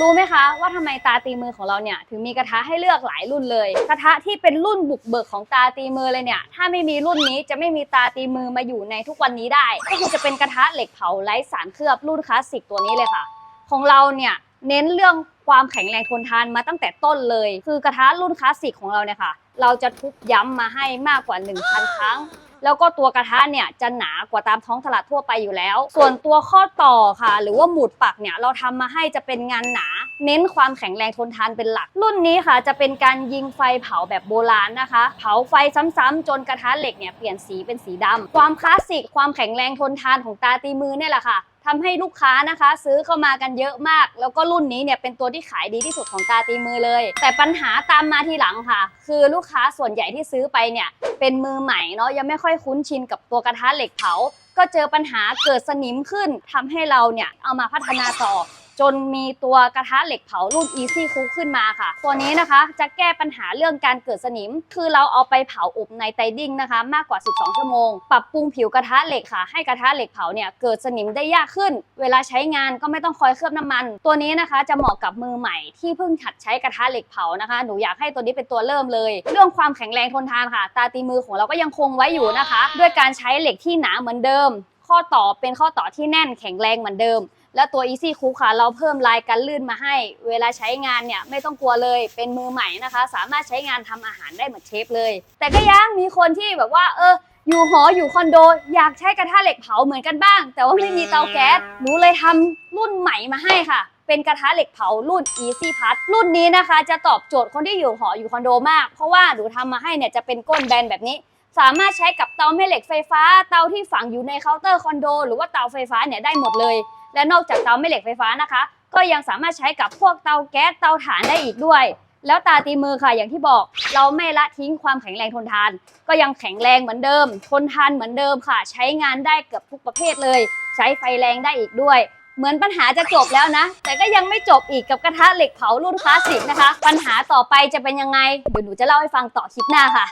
รู้ไหมคะว่าทำไมตาตีมือของเราเนี่ยถึงมีกระทะให้เลือกหลายรุ่นเลย กระทะที่เป็นรุ่นบุกเบิกของตาตีมือเลยเนี่ยถ้าไม่มีรุ่นนี้จะไม่มีตาตีมือมาอยู่ในทุกวันนี้ได้ ก็คือจะเป็นกระทะเหล็กเผาไร้สารเคลือบรุ่นคลาสสิกตัวนี้เลยค่ะ ของเราเนี่ยเน้นเรื่องความแข็งแรงทนทานมาตั้งแต่ต้นเลย คือกระทะรุ่นคลาสสิกของเราเนี่ยค่ะ เราจะทุบย้ำมาให้มากกว่า 1,000 ครั้ง แล้วก็ตัวกระทะเนี่ยจะหนากว่าตามท้องตลาดทั่วไปอยู่แล้ว ส่วนตัวข้อต่อค่ะ หรือว่าหมุดปักเนี่ยเราทำมาให้จะเป็นงานหนา เน้นความแข็งแรงทนทานเป็นหลัก รุ่นนี้ค่ะ จะเป็นการยิงไฟเผาแบบโบราณนะคะ เผาไฟซ้ำๆจนกระทะเหล็กเนี่ยเปลี่ยนสีเป็นสีดำความคลาสสิกความแข็งแรงทนทานของตาตีมือเนี่ยแหละค่ะ ทำให้ลูกค้านะคะ ซื้อเข้ามากันเยอะมาก แล้วก็รุ่นนี้เนี่ยเป็นตัวที่ขายดีที่สุดของตาตีมือเลย แต่ปัญหาตามมาทีหลังค่ะ คือลูกค้าส่วนใหญ่ที่ซื้อไปเนี่ยเป็นมือใหม่เนาะยังไม่ค่อยคุ้นชินกับตัวกระทะเหล็กเผา ก็เจอปัญหาเกิดสนิมขึ้นทำให้เราเนี่ยเอามาพัฒนาต่อ จนมีตัวกระทะเหล็กเผารุ่น Easy Cook ขึ้นมาค่ะ ตัวนี้นะคะจะแก้ปัญหาเรื่องการเกิดสนิม คือเราเอาไปเผาอบในไตดิ้งนะคะ มากกว่า 12 ชั่วโมง ปรับปรุงผิวกระทะเหล็กค่ะ ให้กระทะเหล็กเผาเนี่ยเกิดสนิมได้ยากขึ้น เวลาใช้งานก็ไม่ต้องคอยเคลือบน้ำมัน ตัวนี้นะคะจะเหมาะกับมือใหม่ที่เพิ่งหัดใช้กระทะเหล็กเผานะคะ หนูอยากให้ตัวนี้เป็นตัวเริ่มเลย เรื่องความแข็งแรงทนทานค่ะ ตาตีมือของเราก็ยังคงไว้อยู่นะคะ ด้วยการใช้เหล็กที่หนาเหมือนเดิม ข้อต่อเป็นข้อต่อที่แน่นแข็งแรงเหมือนเดิม และตัว Easy Cook ค่ะ เราเพิ่มลายกันลื่นมาให้ เวลาใช้งานเนี่ยไม่ต้องกลัวเลยเป็นมือใหม่นะคะ สามารถใช้งานทำอาหารได้เหมือนเชฟเลย แต่ก็ยังมีคนที่แบบว่า เอออยู่หออยู่คอนโด อยากใช้กระทะเหล็กเผาเหมือนกันบ้าง แต่ว่าไม่มีเตาแก๊สหนูเลยทำรุ่นใหม่มาให้ค่ะ เป็นกระทะเหล็กเผารุ่น Easy p a s รุ่นนี้นะคะ จะตอบโจทย์คนที่อยู่หออยู่คอนโดมาก เพราะว่าหนูทำมาให้เนี่ยจะเป็นก้นแบนแบบนี้สามารถใช้กับเตาแม่เหล็กไฟฟ้า เตาที่ฝังอยู่ในเคาน์เตอร์คอนโด หรือว่าเตาไฟฟ้าเนี่ยได้หมดเลย และนอกจากเตาแม่เหล็กไฟฟ้านะคะ ก็ยังสามารถใช้กับพวกเตาแก๊สเตาถ่านได้อีกด้วย แล้วตาตีมือค่ะอย่างที่บอก เราไม่ละทิ้งความแข็งแรงทนทาน ก็ยังแข็งแรงเหมือนเดิม ทนทานเหมือนเดิมค่ะ ใช้งานได้เกือบทุกประเภทเลย ใช้ไฟแรงได้อีกด้วยเหมือนปัญหาจะจบแล้วนะ แต่ก็ยังไม่จบอีกกับกระทะเหล็กเผารุ่นคลาสสิกนะคะ ปัญหาต่อไปจะเป็นยังไง เดี๋ยวหนูจะเล่าให้ฟังต่อคลิปหน้าค่ะ